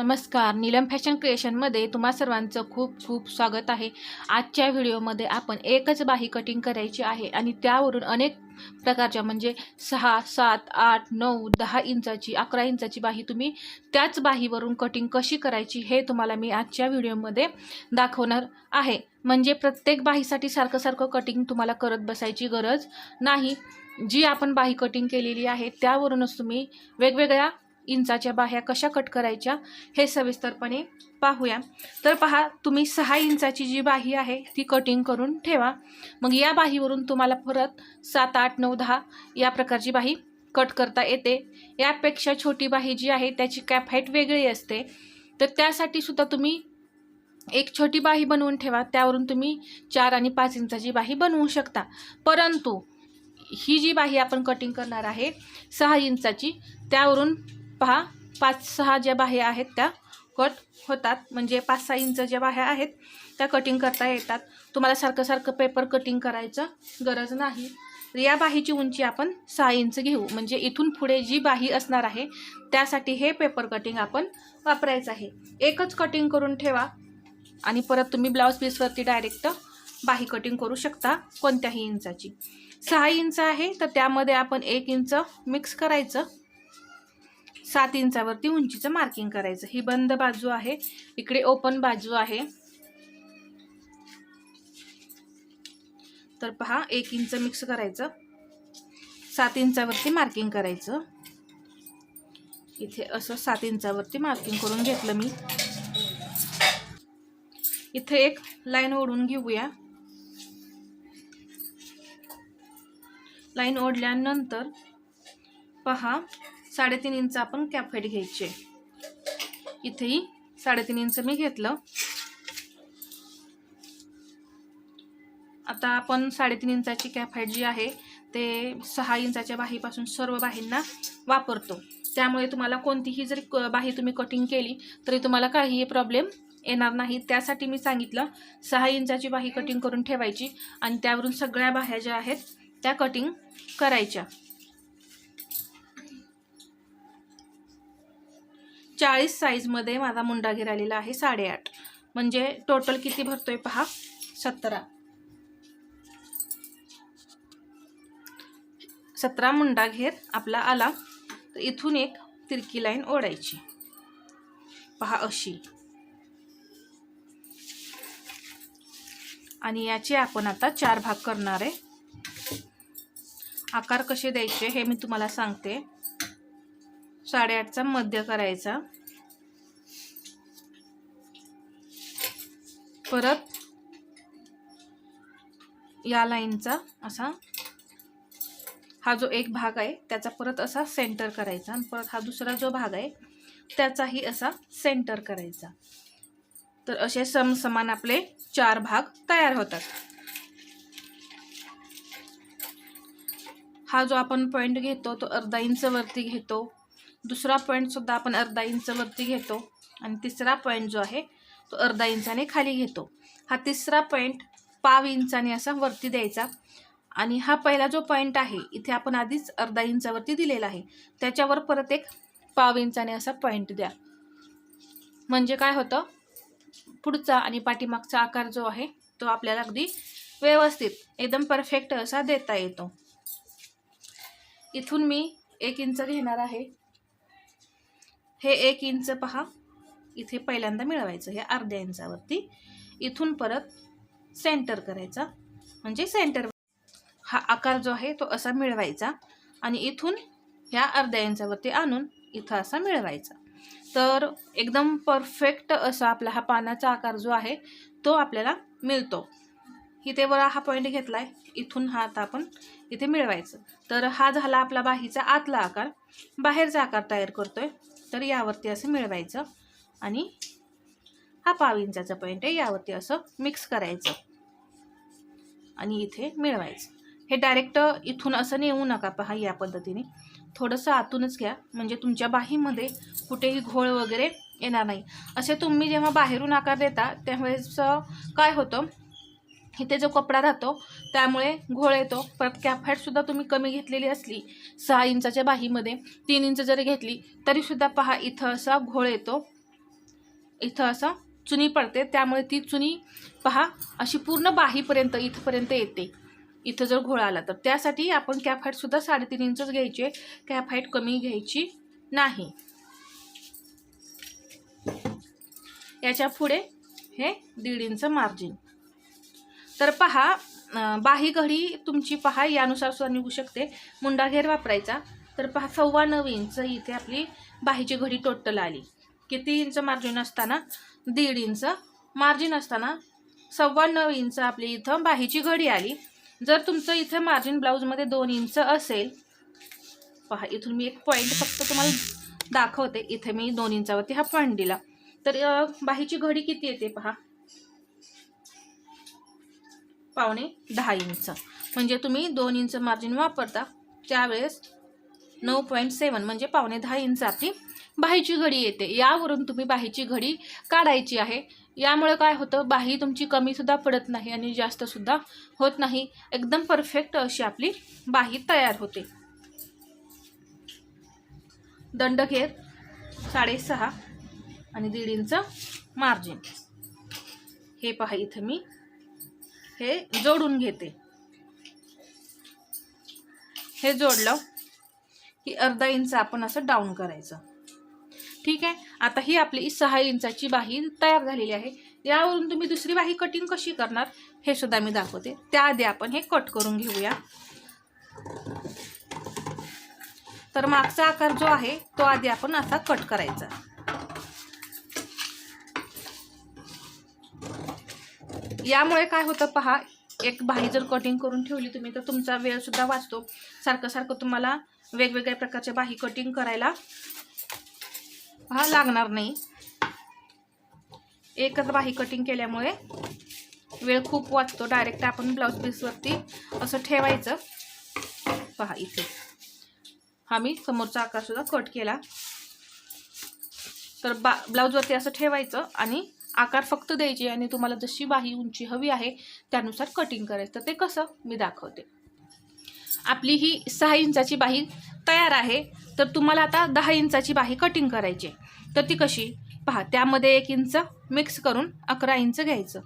नमस्कार. नीलम फॅशन क्रिएशनमध्ये तुम्हा सर्वांचं खूप खूप स्वागत आहे. आजच्या व्हिडिओमध्ये आपण एकच बाही कटिंग करायची आहे आणि त्यावरून अनेक प्रकारच्या म्हणजे सहा सात आठ नऊ दहा इंचाची अकरा इंचाची बाही तुम्ही त्याच बाहीवरून कटिंग कशी करायची हे तुम्हाला मी आजच्या व्हिडिओमध्ये दाखवणार आहे. म्हणजे प्रत्येक बाहीसाठी सारखं सारखं कटिंग तुम्हाला करत बसायची गरज नाही. जी आपण बाही कटिंग केलेली आहे त्यावरूनच तुम्ही वेगवेगळ्या इंचाच्या बाह्या कशा कट करायच्या हे सविस्तरपणे पाहूया. तर पहा तुम्ही सहा इंचाची जी बाही आहे ती कटिंग करून ठेवा. मग या बाहीवरून तुम्हाला परत सात आठ नऊ दहा या प्रकारची बाही कट करता येते. यापेक्षा छोटी बाही जी आहे त्याची कॅप हाईट वेगळी असते. तर त्यासाठी सुद्धा तुम्ही एक छोटी बाही बनवून ठेवा. त्यावरून तुम्ही चार आणि पाच इंचाची बाही बनवू शकता. परंतु ही जी बाही आपण कटिंग करणार आहे सहा इंचाची त्यावरून पहा पाच सहा ज्या बाह्या आहेत त्या कट होतात. म्हणजे पाच सहा इंच ज्या बाह्या आहेत त्या कटिंग करता येतात. तुम्हाला सारखं सारखं पेपर कटिंग करायचं गरज नाही. तर या बाहीची उंची आपण सहा इंच घेऊ. म्हणजे इथून पुढे जी बाही असणार आहे त्यासाठी हे पेपर कटिंग आपण वापरायचं आहे. एकच कटिंग करून ठेवा. आणि परत तुम्ही ब्लाऊज पीसवरती डायरेक्ट बाही कटिंग करू शकता कोणत्याही इंचाची. सहा इंच आहे तर त्यामध्ये आपण एक इंच मिक्स करायचं. सात इंचावरती उंचीचं मार्किंग करायचं. ही बंद बाजू आहे. इकडे ओपन बाजू आहे. तर पहा एक इंच मिक्स करायचं. सात इंचावरती मार्किंग करायचं. इथे असं सात इंचावरती मार्किंग करून घेतलं मी. इथे एक लाईन ओढून घेऊया. लाईन ओढल्यानंतर पहा साडेतीन इंच आपण कॅफेट घ्यायचे इथेही साडेतीन इंच मी घेतलं. आता आपण साडेतीन इंचाची कॅफाईट जी आहे ते सहा इंचाच्या बाहीपासून सर्व बाहींना वापरतो. त्यामुळे तुम्हाला कोणतीही जरी क बाही तुम्ही कटिंग केली तरी तुम्हाला काहीही प्रॉब्लेम येणार नाही. त्यासाठी मी सांगितलं सहा इंचाची बाही कटिंग करून ठेवायची आणि त्यावरून सगळ्या बाह्या ज्या आहेत त्या कटिंग करायच्या. चाळीस साईजमध्ये माझा मुंडा घेर आलेला आहे साडेआठ. म्हणजे टोटल किती भरतोय पहा? सतरा. सतरा मुंडा घेर आपला आला. तर इथून एक तिरकी लाईन ओढायची. पहा अशी. आणि याचे आपण आता चार भाग करणार आहे. आकार कसे द्यायचे हे मी तुम्हाला सांगते. साडेआठचा मध्य करायचा. परत या लाईनचा असा हा जो एक भाग आहे त्याचा परत असा सेंटर करायचा आणि परत हा दुसरा जो भाग आहे त्याचाही असा सेंटर करायचा. तर असे समसमान आपले चार भाग तयार होतात. हा जो आपण पॉईंट घेतो तो अर्धा इंच वरती घेतो. दुसरा पॉईंटसुद्धा आपण अर्धा इंच वरती घेतो. आणि तिसरा पॉईंट जो आहे तो अर्धा इंचाने खाली घेतो. हा तिसरा पॉईंट पाव इंचाने असा वरती द्यायचा. आणि हा पहिला जो पॉईंट आहे इथे आपण आधीच अर्धा इंचावरती दिलेला आहे. त्याच्यावर परत एक पाव इंचाने असा पॉईंट द्या. म्हणजे काय होतं? पुढचा आणि पाठीमागचा आकार जो आहे तो आपल्याला अगदी व्यवस्थित एकदम परफेक्ट असा देता येतो. इथून मी एक इंच घेणार आहे. हे एक इंच पहा. इथे पहिल्यांदा मिळवायचं हे अर्ध्या इंचावरती. इथून परत सेंटर करायचा. म्हणजे सेंटर हा आकार जो आहे तो असा मिळवायचा आणि इथून ह्या अर्ध्या इंचावरती आणून इथं असा मिळवायचा. तर एकदम परफेक्ट असा आपला हा पानाचा आकार जो आहे तो आपल्याला मिळतो. इथे बरं हा पॉईंट घेतला आहे इथून हा आता आपण इथे मिळवायचं. तर हा झाला आपला बाहीचा आतला आकार. बाहेरचा आकार तयार करतोय. तर यावरती असं मिळवायचं. आणि हा पाव इंचाचा पॉईंट आहे. यावरती असं मिक्स करायचं. आणि इथे मिळवायचं. हे डायरेक्ट इथून असं नेऊ नका पहा या पद्धतीने. थोडंसं आतूनच घ्या. म्हणजे तुमच्या बाहीमध्ये कुठेही घोळ वगैरे येणार नाही. असे तुम्ही जेव्हा बाहेरून आकार देता त्यावेळेस काय होतं? इथे जो कपडा राहतो त्यामुळे घोळ येतो. परत कॅफॅटसुद्धा तुम्ही कमी घेतलेली असली सहा इंचाच्या बाहीमध्ये तीन इंच जरी घेतली तरीसुद्धा पहा इथं असा घोळ येतो. इथं असं चुनी पडते. त्यामुळे ती चुनी पहा अशी पूर्ण बाहीपर्यंत इथपर्यंत येते. इथं जर घोळ आला तर. त्यासाठी आपण कॅप हाईटसुद्धा साडेतीन इंचच घ्यायची आहे. कॅप हाईट कमी घ्यायची नाही. याच्यापुढे हे दीड इंच मार्जिन तर पहा बाही घडी तुमची पहा यानुसार सुद्धा निघू शकते. मुंडा घेर वापरायचा. तर पहा सव्वा नऊ इंच इथे आपली बाहीची घडी टोटल आली. किती इंच मार्जिन असताना? दीड इंच. मार्जिन असताना सव्वा नऊ इंच आपली इथं बाहीची घडी आली. जर तुमचं इथं मार्जिन ब्लाऊजमध्ये दोन इंच असेल पहा इथून मी एक पॉईंट फक्त तुम्हाला दाखवते. इथे मी दोन इंचावरती हा पॉईंट दिला. तर बाहीची घडी किती येते पहा? पावणे दहा इंच. म्हणजे तुम्ही दोन इंच मार्जिन वापरता त्यावेळेस नऊ पॉईंट सेवन म्हणजे पावणे दहा इंच आपली बाहीची घडी येते. यावरून तुम्ही बाहीची घडी काढायची आहे. यामुळे काय होतं बाही तुमची कमीसुद्धा पडत नाही आणि जास्तसुद्धा होत नाही. एकदम परफेक्ट अशी आपली बाही तयार होते. दंड घेर साडेसहा आणि दीड इंच मार्जिन हे पहा इथं मी. हे जोडून घेते. हे जोडलं की अर्धा इंच आपण असं डाऊन करायचं. ठीक आहे? आता ही आपली सहा इंचाची बाही तयार झालेली आहे. यावरून तुम्ही दुसरी बाही कटिंग कशी करणार हे सुद्धा मी दाखवते. त्याआधी आपण हे कट करून घेऊया. तर मागचा आकार जो आहे तो आधी आपण असा कट करायचा. यामुळे काय होतं पहा एक बाही जर कटिंग करून ठेवली तुम्ही तर तुमचा वेळसुद्धा वाचतो. सारखं सारखं तुम्हाला वेगवेगळ्या प्रकारच्या बाही कटिंग करायला हा लागणार नाही. एकच बाही कटिंग केल्यामुळे वेळ खूप वाचतो. डायरेक्ट आपण ब्लाऊज पीसवरती असं ठेवायचं. पहा इथे. हा मी समोरचा आकारसुद्धा कट केला. तर बा ब्लाऊजवरती असं ठेवायचं आणि आकार फक्त द्यायचे आणि तुम्हाला जशी बाही उंची हवी आहे त्यानुसार कटिंग करायचं. तर ते कसं? मी दाखवते. आपली ही सहा इंचाची बाही तयार आहे. तर तुम्हाला आता दहा इंचाची बाही कटिंग करायची आहे. तर ती कशी? पहा त्यामध्ये एक इंच मिक्स करून अकरा इंच घ्यायचं.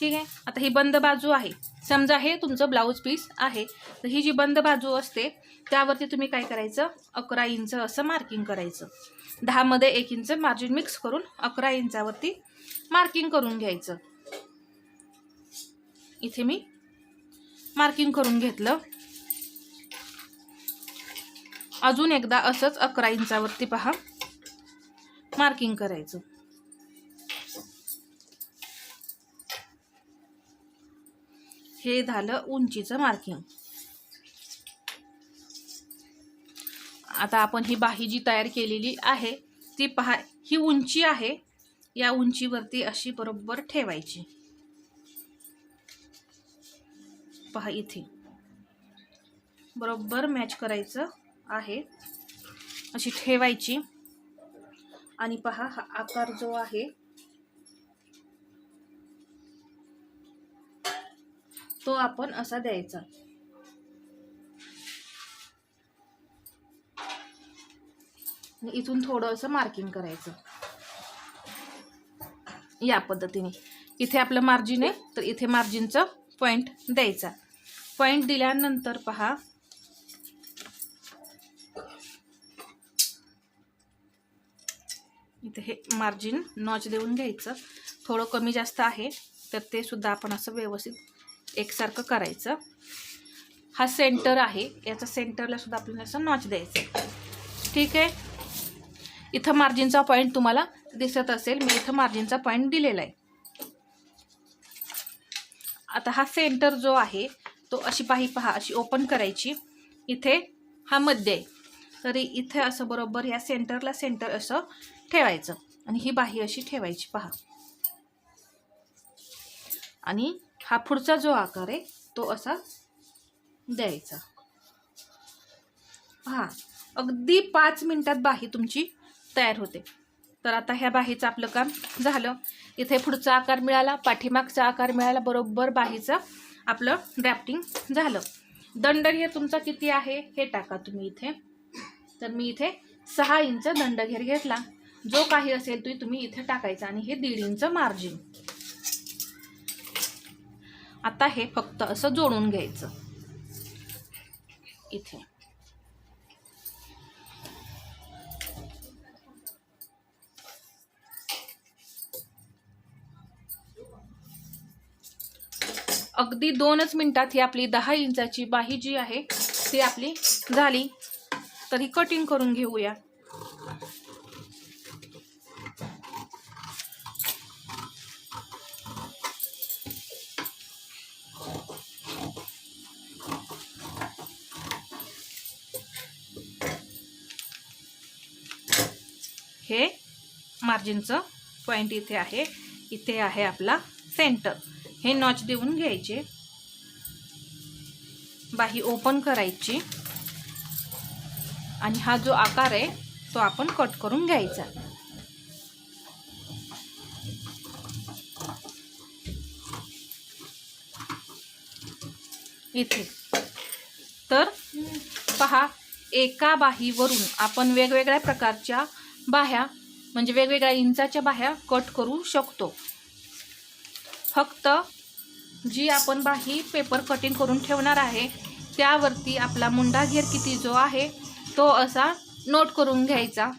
ठीक आहे? आता ही बंद बाजू आहे. समजा हे तुमचं ब्लाऊज पीस आहे. तर ही जी बंद बाजू असते त्यावरती तुम्ही काय करायचं? अकरा इंच असं मार्किंग करायचं. दहामध्ये एक इंच मार्जिन मिक्स करून अकरा इंचावरती मार्किंग करून घ्यायचं. इथे मी मार्किंग करून घेतलं. अजून एकदा असंच अकरा इंचावरती पहा. मार्किंग करायचं. हे झालं उंचीचं मार्किंग आता आपण ही बाही जी तयार केलेली आहे ती पहा ही उंची आहे. या उंचीवरती अशी बरोबर ठेवायची. पहा इथे. बरोबर मॅच करायचं आहे. अशी ठेवायची. आणि पहा हा आकार जो आहे तो आपण असा द्यायचा. इथून थोडं असं मार्किंग करायचं. या पद्धतीने. इथे आपलं मार्जिन आहे तर इथे मार्जिनचं पॉईंट द्यायचा. पॉईंट दिल्यानंतर पहा. इथे हे मार्जिन नॉच देऊन घ्यायचं. थोडं कमी जास्त आहे तर ते सुद्धा आपण असं व्यवस्थित एकसारखं करायचं. हा सेंटर आहे याचा सेंटरला सुद्धा आपल्याला असं नॉच द्यायचं ठीक आहे? इथं मार्जिनचा पॉईंट तुम्हाला दिसत असेल. मी इथं मार्जिनचा पॉईंट दिलेला आहे. आता हा सेंटर जो आहे तो अशी पाही पहा अशी ओपन करायची. इथे हा मध्य आहे. तरी इथे असं बरोबर या सेंटरला सेंटर असं ठेवायचं. आणि ही बाही अशी ठेवायची पहा. आणि हा पुढचा जो आकार आहे तो असा द्यायचा. पहा अगदी पाच मिनिटात बाही तुमची तयार होते. तर आता ह्या बाहीचं आपलं काम झालं. इथे पुढचा आकार मिळाला पाठीमागचा आकार मिळाला बरोबर बाहीचं आपलं ड्राफ्टिंग झालं. दंडघेर तुमचा किती आहे हे टाका तुम्ही इथे. तर मी इथे सहा इंच दंडघेर घेतला. जो काही असेल तो तुम्ही इथे टाकायचा आणि हे दीड इंच मार्जिन आता हे फक्त असं जोडून घ्यायचं. इथे. अगदी दोनच मिनटात ही आपली दहा इंचाची बाही जी आहे ती आपली झाली. तर ही कटिंग करून घेऊया. हे मार्जिनचं पॉईंट इथे आहे. इथे आहे आपला सेंटर हे नॉच देऊन घ्यायचे. बाही ओपन करायची. आणि हा जो आकार आहे तो आपण कट करून घ्यायचा. इथे. तर पहा एका बाहीवरून आपण वेगवेगळ्या प्रकारच्या बाह्या म्हणजे वेगवेगळ्या इंचाच्या बाह्या कट करू शकतो. फक्त जी आपण बाही पेपर कटिंग करून ठेवणार आहे त्यावरती आपला मुंडा घेर किती जो आहे तो असा नोट करून घ्यायचा.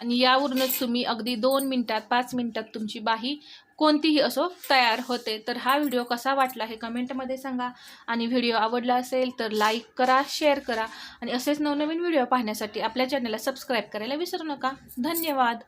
आणि यावरूनच तुम्ही अगदी दोन मिनटात पाच मिनटात तुमची बाही कोणतीही असो तयार होते. तर हा व्हिडिओ कसा वाटला हे कमेंटमध्ये सांगा. आणि व्हिडिओ आवडला असेल तर लाईक करा शेअर करा. आणि असेच नवनवीन व्हिडिओ पाहण्यासाठी आपल्या चॅनलला सबस्क्राईब करायला विसरू नका. धन्यवाद.